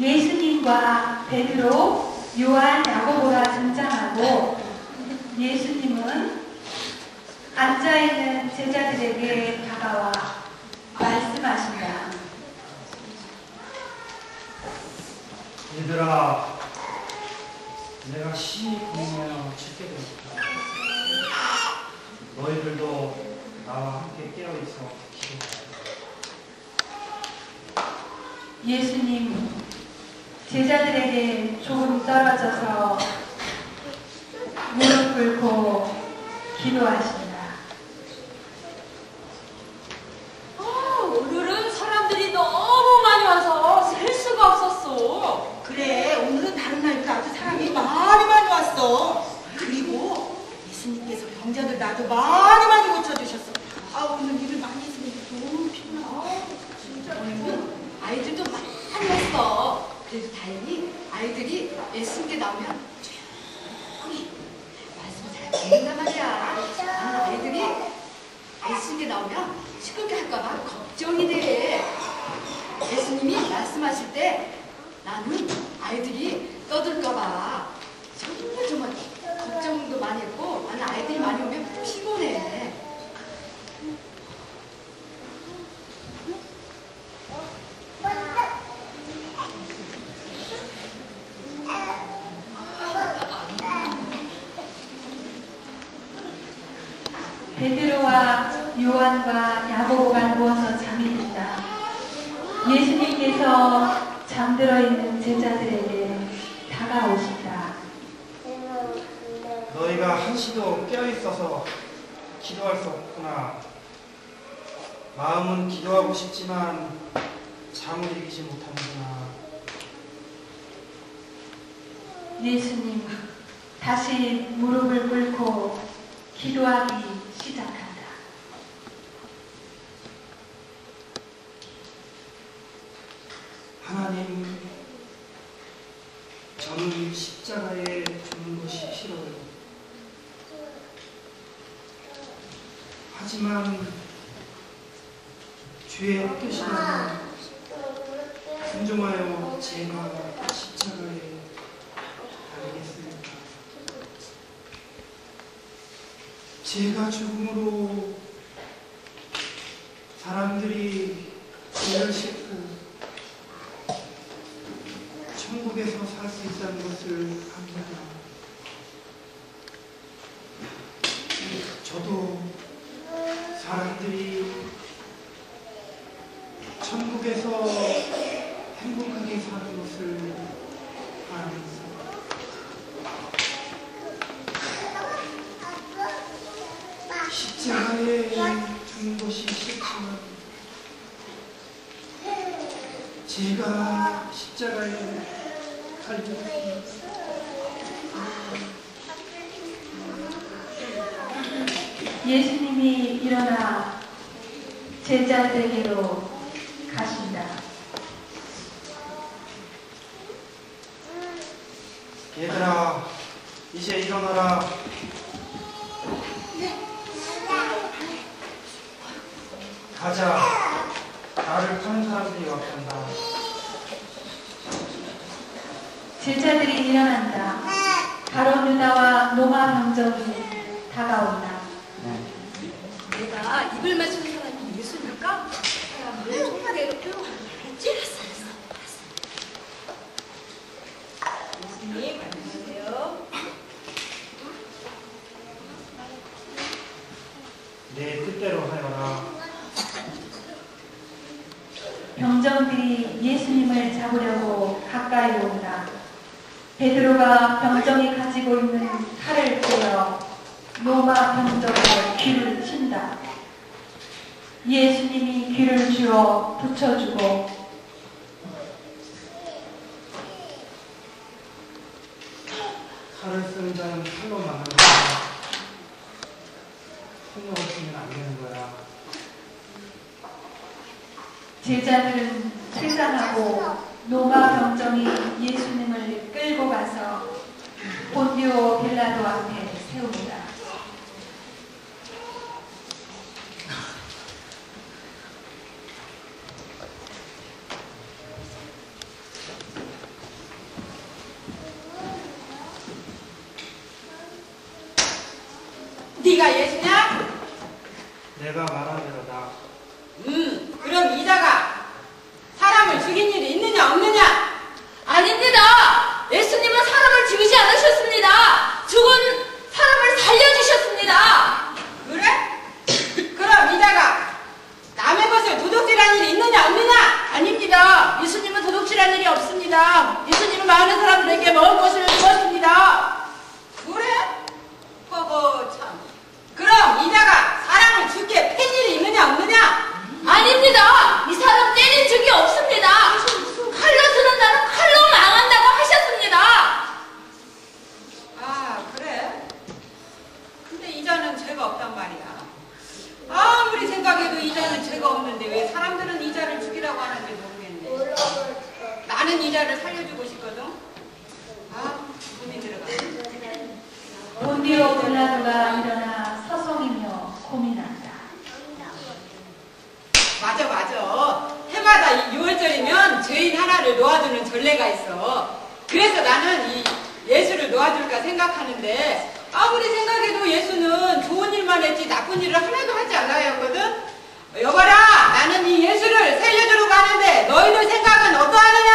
예수님과 베드로, 요한, 야고보가 등장하고 예수님은 앉아있는 제자들에게 다가와 말씀하신다. 얘들아, 내가 심히 고민하여 죽게 되었다. 너희들도 나와 함께 깨어있어 기도하라. 예수님 제자들에게 조금 떨어져서 무릎 꿇고 기도하신다. 아, 오늘은 사람들이 너무 많이 와서 셀 수가 없었어. 그래 오늘은 다른 날보다 아주 사람이 많이 많이 왔어 그리고 예수님께서 병자들 나도 많이 많이 고쳐주셨어 아 오늘 일을 많이 했으니까 너무 피곤하다 진짜 오늘은 아이들도 많이 왔어. 그래도 다행히 아이들이 예수님께 나오면 조용히 말씀을 잘 듣는단 말이야. 나는 아이들이 예수님께 나오면 시끄럽게 할까봐 걱정이 돼. 예수님이 말씀하실 때 나는 아이들이 떠들까봐 정말 정말 걱정도 많이 했고 나는 아이들이 많이 오면 피곤해. 베드로와 요한과 야고보가 누워서 잠이 든다. 예수님께서 잠들어 있는 제자들에게 다가오신다. 너희가 한시도 깨어있어서 기도할 수 없구나. 마음은 기도하고 싶지만 잠을 이기지 못하는구나. 예수님 다시 무릎을 꿇고 기도하기 시작한다. 하나님, 저는 십자가에 죽는 것이 싫어요. 하지만 주의 뜻이라면 순종하여 제가 십자가에 달리겠습니다. 제가 죽음으로 사람들이 죄를 싣고 천국에서 살 수 있다는 것을 압니다. 저도 사람들이 천국에서 행복하게 사는 것을 바라면서 십 자가에 죽는 것이 싫지만 제가 십자가에 달려가기 예수님이 일어나 제자들에게로 가신다. 얘들아 이제 일어나라 가자 나를 파는 사람들이 왔단다 제자들이 일어난다. 가론 유다와 로마 병정이 다가온다. 내가 입을 맞추는 사람이 예수니까 뾰로가 알았지? 알았어, 알았어. 예수님, 안녕하세요. 내 뜻대로 하여라 병정들이 예수님을 잡으려고 가까이 온다. 베드로가 병정이 가지고 있는 칼을 들어 로마 병정의 귀를 친다. 예수님이 귀를 쥐어 붙여주고 칼을 쓰는 자는 칼로 만나는 거야 손으로 쓰면 안 되는 거야 제자들은 세상하고 노마 병정이 예수님을 끌고 가서 본디오 빌라도 앞에 세웁니다. 네가 예수냐? 내가 말하는 나는 이자를 살려주고 싶거든. 아 고민 들어가. 본디오 빌라도가 일어나 서성이며 고민한다. 맞아 맞아. 해마다 이 6월절이면 죄인 하나를 놓아주는 전례가 있어. 그래서 나는 이 예수를 놓아줄까 생각하는데 아무리 생각해도 예수는 좋은 일만 했지 나쁜 일을 하나도 하지 않아였거든. 여봐라 나는 이 예수를 살려주러 가는데 너희들 생각은 어떠하느냐?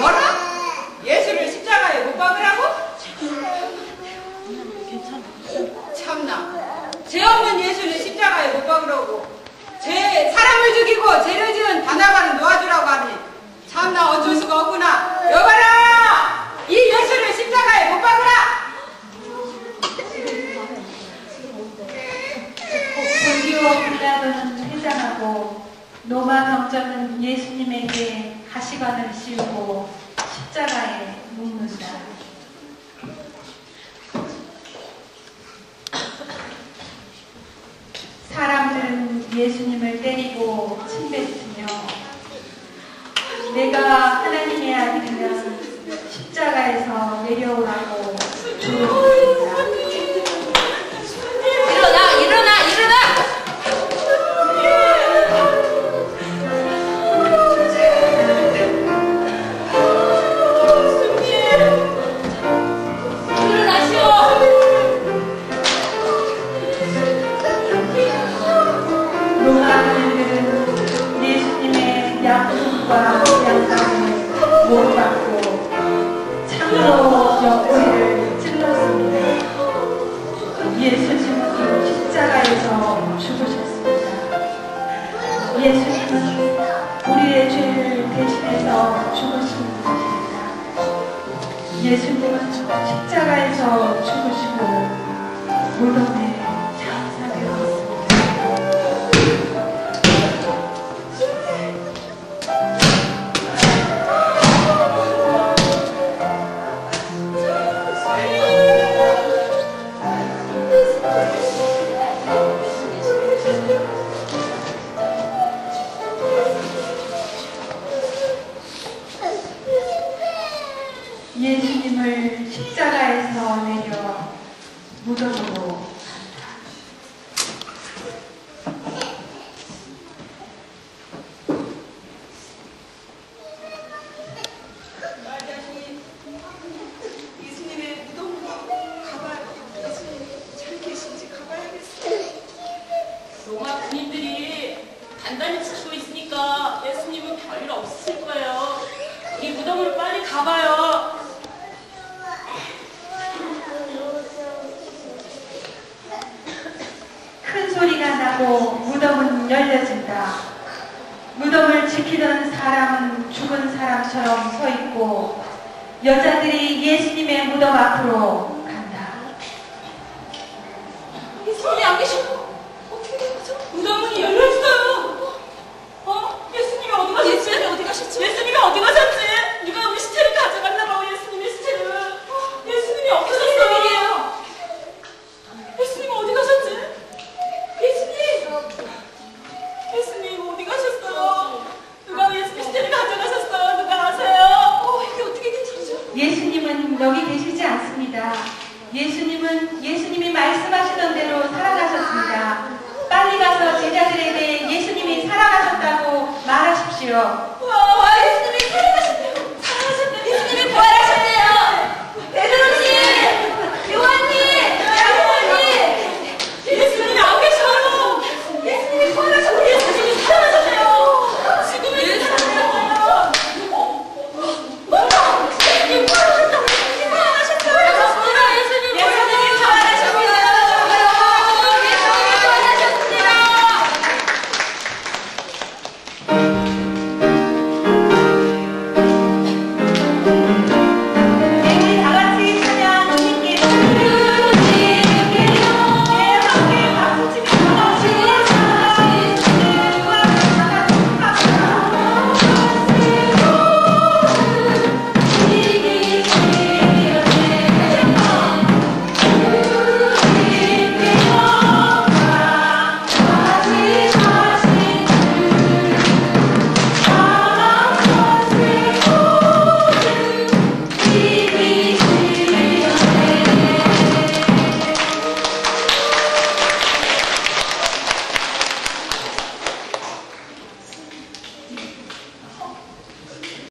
뭐라? 예수를 십자가에 못 박으라고? 참나. 죄 없는 예수를 십자가에 못 박으라고. 죄, 사람을 죽이고 죄를 지은 바나바를 놓아주라고 하니. 참나 어쩔 수가 없구나. 여봐라! 이 예수를 십자가에 못 박으라! 빌라도는 회장하고 노마 병정은 예수님에게 가시관을 씌우고 십자가에 묶는다. 사람들은 예수님을 때리고 침뱉으며 내가 하나님의 아들이면 십자가에서 내려오라고 과 양상을 못 받고 참으로 옆구리를 찔렀습니다. 예수님은 십자가에서 죽으셨습니다. 예수님은 우리의 죄를 대신해서 죽으신 분이십니다. 예수님은 십자가에서 죽으시고 무덤에 예수님을 십자가에서 내려 무덤으로 간다. 말자님, 예수님의 무덤으로 가봐요. 예수님 잘 계신지 가봐야겠어요. 로마 군인들이 단단히 지키고 있으니까 예수님은 별일 없으실 거예요. 이 무덤으로 빨리 가봐요. 큰 나고 무덤은 열려진다. 무덤을 지키던 사람은 죽은 사람처럼 서 있고 여자들이 예수님의 무덤 앞으로 간다. 예수님이 안 계시고 어떻게 된 거죠? 무덤문이 열려 있어요. 어? 예수님이 어디 가셨지? 예수님이 어디 가셨지? 예수님이 어디 가셨지? 않습니다. 예수님은 예수님이 말씀하시던 대로 살아가셨습니다. 빨리 가서 제자들에게 예수님이 살아가셨다고 말하십시오. 와,